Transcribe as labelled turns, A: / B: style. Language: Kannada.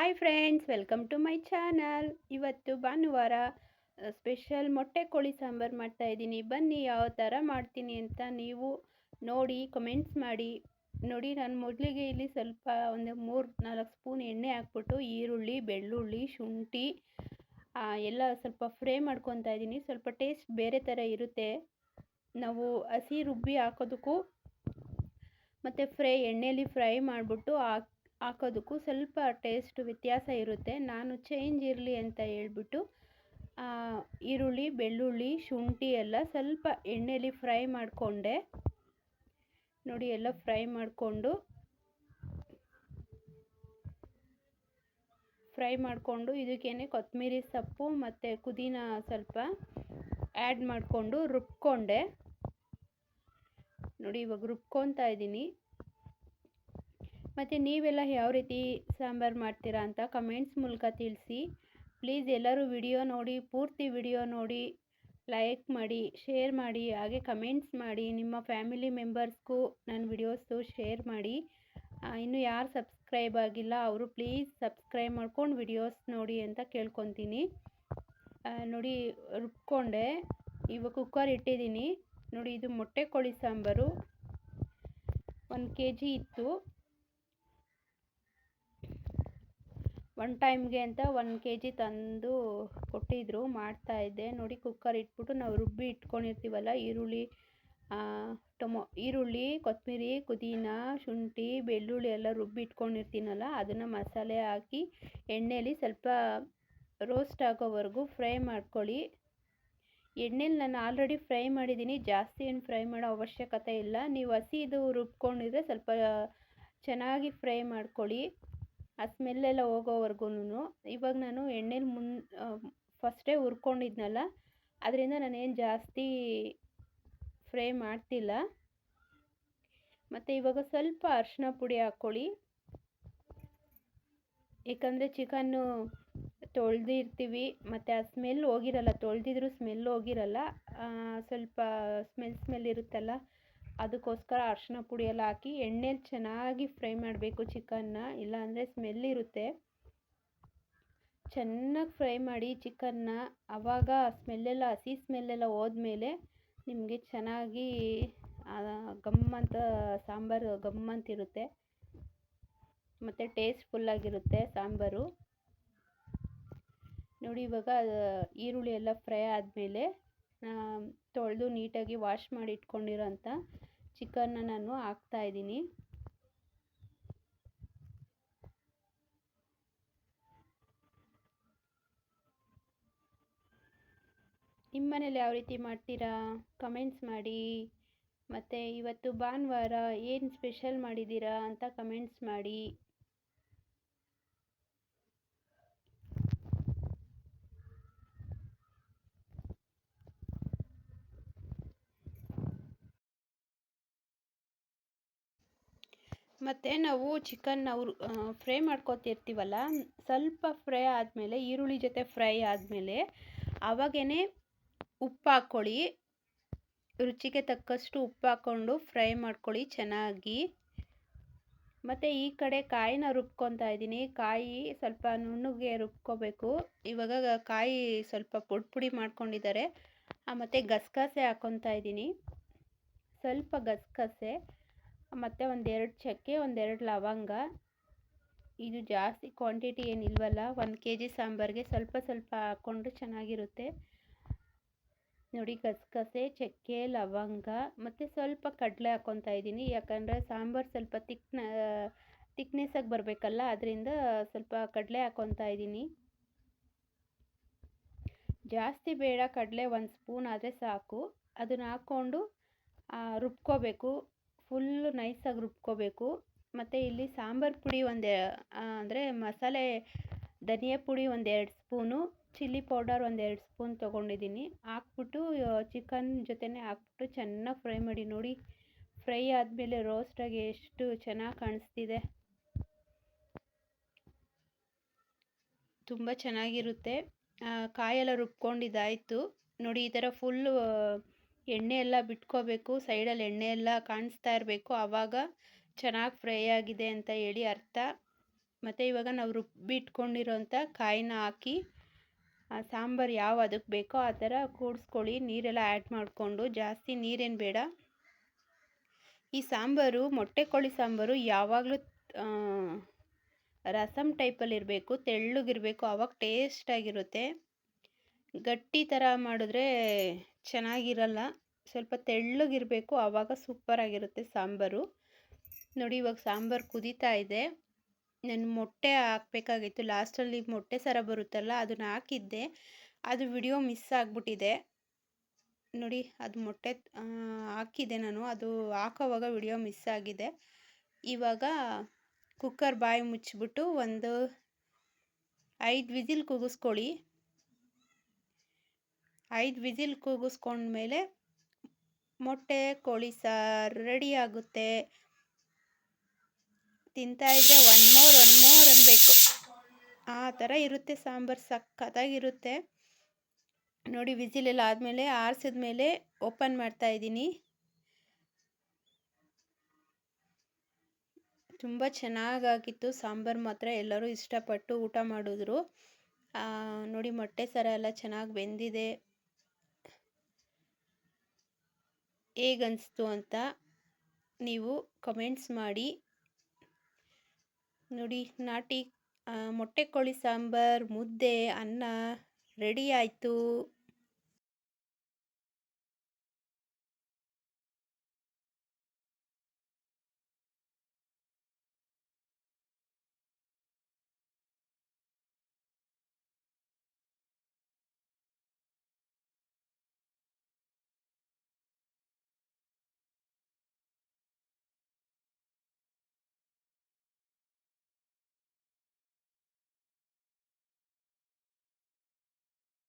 A: Hi friends, welcome to my channel. ಇವತ್ತು ಭಾನುವಾರ ಸ್ಪೆಷಲ್ ಮೊಟ್ಟೆ ಕೋಳಿ ಸಾಂಬಾರು ಮಾಡ್ತಾ ಇದ್ದೀನಿ. ಬನ್ನಿ ಯಾವ ಥರ ಮಾಡ್ತೀನಿ ಅಂತ ನೀವು ನೋಡಿ, ಕಮೆಂಟ್ಸ್ ಮಾಡಿ. ನೋಡಿ, ನಾನು ಮೊದಲಿಗೆ ಇಲ್ಲಿ ಸ್ವಲ್ಪ ಒಂದು ಮೂರು ನಾಲ್ಕು ಸ್ಪೂನ್ ಎಣ್ಣೆ ಹಾಕ್ಬಿಟ್ಟು ಈರುಳ್ಳಿ, ಬೆಳ್ಳುಳ್ಳಿ, ಶುಂಠಿ ಎಲ್ಲ ಸ್ವಲ್ಪ ಫ್ರೈ ಮಾಡ್ಕೊತಾ ಇದ್ದೀನಿ. ಸ್ವಲ್ಪ ಟೇಸ್ಟ್ ಬೇರೆ ಥರ ಇರುತ್ತೆ. ನಾವು ಹಸಿ ರುಬ್ಬಿ ಹಾಕೋದಕ್ಕೂ ಮತ್ತು ಫ್ರೈ ಎಣ್ಣೆಯಲ್ಲಿ ಫ್ರೈ ಮಾಡಿಬಿಟ್ಟು ಹಾಕಿ ಹಾಕೋದಕ್ಕೂ ಸ್ವಲ್ಪ ಟೇಸ್ಟ್ ವ್ಯತ್ಯಾಸ ಇರುತ್ತೆ. ನಾನು ಚೇಂಜ್ ಇರಲಿ ಅಂತ ಹೇಳ್ಬಿಟ್ಟು ಈರುಳ್ಳಿ, ಬೆಳ್ಳುಳ್ಳಿ, ಶುಂಠಿ ಎಲ್ಲ ಸ್ವಲ್ಪ ಎಣ್ಣೆಯಲ್ಲಿ ಫ್ರೈ ಮಾಡಿಕೊಂಡೆ. ನೋಡಿ ಎಲ್ಲ ಫ್ರೈ ಮಾಡಿಕೊಂಡು ಫ್ರೈ ಮಾಡಿಕೊಂಡು ಇದಕ್ಕೇನೆ ಕೊತ್ತಂಬರಿ ಸೊಪ್ಪು ಮತ್ತು ಪುದೀನ ಸ್ವಲ್ಪ ಆ್ಯಡ್ ಮಾಡಿಕೊಂಡು ರುಬ್ಕೊಂಡೆ. ನೋಡಿ ಇವಾಗ ರುಬ್ಕೊತಾ ಇದ್ದೀನಿ. ಮತ್ತು ನೀವೆಲ್ಲ ಯಾವ ರೀತಿ ಸಾಂಬಾರು ಮಾಡ್ತೀರಾ ಅಂತ ಕಮೆಂಟ್ಸ್ ಮೂಲಕ ತಿಳಿಸಿ. ಪ್ಲೀಸ್ ಎಲ್ಲರೂ ವಿಡಿಯೋ ನೋಡಿ, ಪೂರ್ತಿ ವಿಡಿಯೋ ನೋಡಿ, ಲೈಕ್ ಮಾಡಿ, ಶೇರ್ ಮಾಡಿ, ಹಾಗೆ ಕಮೆಂಟ್ಸ್ ಮಾಡಿ, ನಿಮ್ಮ ಫ್ಯಾಮಿಲಿ ಮೆಂಬರ್ಸ್ಗೂ ನನ್ನ ವಿಡಿಯೋಸು ಶೇರ್ ಮಾಡಿ. ಇನ್ನು ಯಾರು ಸಬ್ಸ್ಕ್ರೈಬ್ ಆಗಿಲ್ಲ, ಅವರು ಪ್ಲೀಸ್ ಸಬ್ಸ್ಕ್ರೈಬ್ ಮಾಡ್ಕೊಂಡು ವಿಡಿಯೋಸ್ ನೋಡಿ ಅಂತ ಕೇಳ್ಕೊತೀನಿ. ನೋಡಿ, ರುಬ್ಕೊಂಡೆ. ಇವಾಗ ಕುಕ್ಕರ್ ಇಟ್ಟಿದ್ದೀನಿ. ನೋಡಿ, ಇದು ಮೊಟ್ಟೆ ಕೋಳಿ ಸಾಂಬಾರು. ಒಂದು ಕೆ ಜಿ ಇತ್ತು. ಒನ್ ಟೈಮ್ಗೆ ಅಂತ ಒನ್ ಕೆ ಜಿ ತಂದು ಕೊಟ್ಟಿದ್ದರು ಮಾಡ್ತಾಯಿದ್ದೆ ನೋಡಿ ಕುಕ್ಕರ್ ಇಟ್ಬಿಟ್ಟು ನಾವು ರುಬ್ಬಿ ಇಟ್ಕೊಂಡಿರ್ತೀವಲ್ಲ, ಈರುಳ್ಳಿ ಟೊಮೊ, ಈರುಳ್ಳಿ ಕೊತ್ತಂಬರಿ ಪುದೀನ, ಶುಂಠಿ, ಬೆಳ್ಳುಳ್ಳಿ ಎಲ್ಲ ರುಬ್ಬಿ ಇಟ್ಕೊಂಡಿರ್ತೀನಲ್ಲ, ಅದನ್ನು ಮಸಾಲೆ ಹಾಕಿ ಎಣ್ಣೆಯಲ್ಲಿ ಸ್ವಲ್ಪ ರೋಸ್ಟ್ ಆಗೋವರೆಗೂ ಫ್ರೈ ಮಾಡ್ಕೊಳ್ಳಿ. ಎಣ್ಣೆಲಿ ನಾನು ಆಲ್ರೆಡಿ ಫ್ರೈ ಮಾಡಿದ್ದೀನಿ, ಜಾಸ್ತಿ ಏನು ಫ್ರೈ ಮಾಡೋ ಅವಶ್ಯಕತೆ ಇಲ್ಲ. ನೀವು ಹಸಿದು ರುಬ್ಕೊಂಡಿದ್ರೆ ಸ್ವಲ್ಪ ಚೆನ್ನಾಗಿ ಫ್ರೈ ಮಾಡ್ಕೊಳ್ಳಿ. ಆ ಸ್ಮೆಲ್ಲೆಲ್ಲ ಹೋಗೋವರೆಗೂನು ಇವಾಗ ನಾನು ಎಣ್ಣೆಲಿ ಮುನ್ ಫಸ್ಟೇ ಹುರ್ಕೊಂಡಿದ್ನಲ್ಲ, ಅದರಿಂದ ನಾನೇನು ಜಾಸ್ತಿ ಫ್ರೈ ಮಾಡ್ತಿಲ್ಲ. ಮತ್ತು ಇವಾಗ ಸ್ವಲ್ಪ ಅರಿಶಿನ ಪುಡಿ ಹಾಕ್ಕೊಳ್ಳಿ. ಏಕೆಂದರೆ ಚಿಕನ್ನು ತೊಳೆದಿರ್ತೀವಿ, ಮತ್ತು ಆ ಸ್ಮೆಲ್ ಹೋಗಿರಲ್ಲ, ತೊಳೆದಿದ್ರೂ ಸ್ಮೆಲ್ ಹೋಗಿರಲ್ಲ ಸ್ವಲ್ಪ ಸ್ಮೆಲ್ ಸ್ಮೆಲ್ ಇರುತ್ತಲ್ಲ ಅದಕ್ಕೋಸ್ಕರ ಅರಿಶಿನ ಪುಡಿ ಎಲ್ಲ ಹಾಕಿ ಎಣ್ಣೆಲಿ ಚೆನ್ನಾಗಿ ಫ್ರೈ ಮಾಡಬೇಕು ಚಿಕನ್ನ, ಇಲ್ಲಾಂದರೆ ಸ್ಮೆಲ್ ಇರುತ್ತೆ. ಚೆನ್ನಾಗಿ ಫ್ರೈ ಮಾಡಿ ಚಿಕನ್ನ ಆವಾಗ ಸ್ಮೆಲ್ಲೆಲ್ಲ ಹಸಿ ಸ್ಮೆಲ್ಲೆಲ್ಲ ಹೋದ್ಮೇಲೆ ನಿಮಗೆ ಚೆನ್ನಾಗಿ ಗಮ್ಮಂತ ಸಾಂಬಾರು ಗಮ್ಮಂತಿರುತ್ತೆ ಮತ್ತು ಟೇಸ್ಟ್ಫುಲ್ಲಾಗಿರುತ್ತೆ ಸಾಂಬಾರು. ನೋಡಿ ಇವಾಗ ಈರುಳ್ಳಿ ಎಲ್ಲ ಫ್ರೈ ಆದಮೇಲೆ ತೊಳೆದು ನೀಟಾಗಿ ವಾಶ್ ಮಾಡಿ ಇಟ್ಕೊಂಡಿರೋಂಥ ಚಿಕನ್ನ ನಾನು ಹಾಕ್ತಾಯಿದ್ದೀನಿ ನಿಮ್ಮ ಮನೇಲಿ ಯಾವ ರೀತಿ ಮಾಡ್ತೀರಾ? ಕಮೆಂಟ್ಸ್ ಮಾಡಿ. ಮತ್ತು ಇವತ್ತು ಭಾನುವಾರ ಏನು ಸ್ಪೆಷಲ್ ಮಾಡಿದ್ದೀರಾ ಅಂತ ಕಮೆಂಟ್ಸ್ ಮಾಡಿ. ಮತ್ತು ನಾವು ಚಿಕನ್ ಅವ್ರು ಫ್ರೈ ಮಾಡ್ಕೊತಿರ್ತೀವಲ್ಲ, ಸ್ವಲ್ಪ ಫ್ರೈ ಆದಮೇಲೆ, ಈರುಳ್ಳಿ ಜೊತೆ ಫ್ರೈ ಆದಮೇಲೆ ಆವಾಗೇ ಉಪ್ಪು ಹಾಕ್ಕೊಳ್ಳಿ. ರುಚಿಗೆ ತಕ್ಕಷ್ಟು ಉಪ್ಪು ಹಾಕ್ಕೊಂಡು ಫ್ರೈ ಮಾಡ್ಕೊಳ್ಳಿ ಚೆನ್ನಾಗಿ. ಮತ್ತು ಈ ಕಡೆ ಕಾಯಿನ ರುಬ್ಕೊತಾ ಇದ್ದೀನಿ. ಕಾಯಿ ಸ್ವಲ್ಪ ನುಣ್ಣಗೆ ರುಬ್ಕೋಬೇಕು. ಇವಾಗ ಕಾಯಿ ಸ್ವಲ್ಪ ಪುಡಿ ಪುಡಿ ಮಾಡ್ಕೊಂಡಿದ್ದಾರೆ. ಮತ್ತು ಗಸಗಸೆ ಹಾಕ್ಕೊತಾ ಇದ್ದೀನಿ. ಸ್ವಲ್ಪ ಗಸಗಸೆ. ಮತ್ತು ಒಂದೆರಡು ಚಕ್ಕೆ, ಒಂದೆರಡು ಲವಂಗ. ಇದು ಜಾಸ್ತಿ ಕ್ವಾಂಟಿಟಿ ಏನಿಲ್ವಲ್ಲ, ಒಂದು ಕೆ ಜಿ ಸಾಂಬಾರಿಗೆ ಸ್ವಲ್ಪ ಸ್ವಲ್ಪ ಹಾಕ್ಕೊಂಡು ಚೆನ್ನಾಗಿರುತ್ತೆ. ನೋಡಿ ಗಸಗಸೆ ಚಕ್ಕೆ, ಲವಂಗ, ಮತ್ತು ಸ್ವಲ್ಪ ಕಡಲೆ ಹಾಕ್ಕೊತಾ ಇದ್ದೀನಿ. ಯಾಕಂದರೆ ಸಾಂಬಾರು ಸ್ವಲ್ಪ ತಿಕ್ನ ತಿಕ್ನೆಸ್ಸಾಗಿ ಬರಬೇಕಲ್ಲ, ಅದರಿಂದ ಸ್ವಲ್ಪ ಕಡಲೆ ಹಾಕ್ಕೊತಾ ಇದ್ದೀನಿ. ಜಾಸ್ತಿ ಬೇಡ ಕಡಲೆ ಒಂದು ಸ್ಪೂನ್ ಆದರೆ ಸಾಕು. ಅದನ್ನು ಹಾಕ್ಕೊಂಡು ರುಬ್ಕೋಬೇಕು. ಫುಲ್ಲು ನೈಸಾಗಿ ರುಬ್ಕೋಬೇಕು. ಮತ್ತು ಇಲ್ಲಿ ಸಾಂಬಾರು ಪುಡಿ ಒಂದು ಅಂದರೆ ಮಸಾಲೆ ಧನಿಯಾ ಪುಡಿ ಒಂದೆರಡು ಸ್ಪೂನು, ಚಿಲ್ಲಿ ಪೌಡರ್ ಒಂದು ಎರಡು ಸ್ಪೂನ್ ತೊಗೊಂಡಿದ್ದೀನಿ. ಹಾಕ್ಬಿಟ್ಟು ಚಿಕನ್ ಜೊತೆನೇ ಹಾಕ್ಬಿಟ್ಟು ಚೆನ್ನಾಗಿ ಫ್ರೈ ಮಾಡಿ ನೋಡಿ. ಫ್ರೈ ಆದಮೇಲೆ ರೋಸ್ಟಾಗಿ ಎಷ್ಟು ಚೆನ್ನಾಗಿ ಕಾಣಿಸ್ತಿದೆ. ತುಂಬ ಚೆನ್ನಾಗಿರುತ್ತೆ. ಕಾಯೆಲ್ಲ ರುಬ್ಕೊಂಡಿದ್ದಾಯಿತು. ನೋಡಿ ಈ ಥರ ಫುಲ್ಲು ಎಣ್ಣೆ ಎಲ್ಲ ಬಿಟ್ಕೋಬೇಕು, ಸೈಡಲ್ಲಿ ಎಣ್ಣೆ ಎಲ್ಲ ಕಾಣಿಸ್ತಾ ಇರಬೇಕು. ಆವಾಗ ಚೆನ್ನಾಗಿ ಫ್ರೈ ಆಗಿದೆ ಅಂತ ಹೇಳಿ ಅರ್ಥ. ಮತ್ತು ಇವಾಗ ನಾವು ರುಬ್ಬಿಟ್ಕೊಂಡಿರೋಂಥ ಕಾಯಿನ ಹಾಕಿ, ಆ ಸಾಂಬಾರು ಯಾವ ಅದಕ್ಕೆ ಬೇಕೋ ಆ ಥರ ಕೂಡಿಸ್ಕೊಳ್ಳಿ. ನೀರೆಲ್ಲ ಆ್ಯಡ್ ಮಾಡಿಕೊಂಡು, ಜಾಸ್ತಿ ನೀರೇನು ಬೇಡ. ಈ ಸಾಂಬಾರು, ಮೊಟ್ಟೆ ಕೋಳಿ ಸಾಂಬಾರು ಯಾವಾಗಲೂ ರಸಮ್ ಟೈಪಲ್ಲಿರಬೇಕು ತೆಳ್ಳಗಿರಬೇಕು, ಆವಾಗ ಟೇಸ್ಟಾಗಿರುತ್ತೆ. ಗಟ್ಟಿ ಥರ ಮಾಡಿದ್ರೆ ಚೆನ್ನಾಗಿರಲ್ಲ. ಸ್ವಲ್ಪ ತೆಳ್ಳಗಿರಬೇಕು. ಆವಾಗ ಸೂಪರಾಗಿರುತ್ತೆ ಸಾಂಬಾರು. ನೋಡಿ, ಇವಾಗ ಸಾಂಬಾರು ಕುದೀತಾ ಇದೆ. ನಾನು ಮೊಟ್ಟೆ ಹಾಕಬೇಕಾಗಿತ್ತು. ಲಾಸ್ಟಲ್ಲಿ ಮೊಟ್ಟೆ ಸರ ಬರುತ್ತಲ್ಲ, ಅದನ್ನು ಹಾಕಿದ್ದೆ. ಅದು ವಿಡಿಯೋ ಮಿಸ್ ಆಗಿಬಿಟ್ಟಿದೆ. ನೋಡಿ, ಅದು ಮೊಟ್ಟೆ ಹಾಕಿದೆ ನಾನು. ಅದು ಹಾಕೋವಾಗ ವಿಡಿಯೋ ಮಿಸ್ ಆಗಿದೆ. ಇವಾಗ ಕುಕ್ಕರ್ ಬಾಯಿ ಮುಚ್ಚಿಬಿಟ್ಟು ಒಂದು ಐದು ವಿಸಿಲ್ ಕೂಗಿಸ್ಕೊಳ್ಳಿ ಐದು ವಿಸಿಲ್ ಕೂಗಿಸ್ಕೊಂಡ್ಮೇಲೆ ಮೊಟ್ಟೆ, ಕೋಳಿ ಸಾರು ರೆಡಿ ಆಗುತ್ತೆ. ತಿಂತಾ ಇದ್ದರೆ ಒನ್ ಮೋರ್ ಒನ್ ಮೋರ್ ಅನ್ಬೇಕು. ಆ ಥರ ಇರುತ್ತೆ ಸಾಂಬಾರು ಸಖತ್ತಾಗಿರುತ್ತೆ ನೋಡಿ ವಿಸಿಲೆಲ್ಲ ಆದಮೇಲೆ ಆರಿಸಿದ ಮೇಲೆ ಓಪನ್ ಮಾಡ್ತಾ ಇದ್ದೀನಿ. ತುಂಬ ಚೆನ್ನಾಗಾಗಿತ್ತು ಸಾಂಬಾರು ಮಾತ್ರ ಎಲ್ಲರೂ ಇಷ್ಟಪಟ್ಟು ಊಟ ಮಾಡಿದ್ರು. ನೋಡಿ ಮೊಟ್ಟೆ ಸರ ಎಲ್ಲ ಚೆನ್ನಾಗಿ ಬೆಂದಿದೆ. ಹೇಗನ್ನಿಸ್ತು ಅಂತ ನೀವು ಕಮೆಂಟ್ಸ್ ಮಾಡಿ. ನೋಡಿ ನಾಟಿ ಮೊಟ್ಟೆ ಕೋಳಿ ಸಾಂಬಾರು ಮುದ್ದೆ ಅನ್ನ ರೆಡಿ ಆಯಿತು.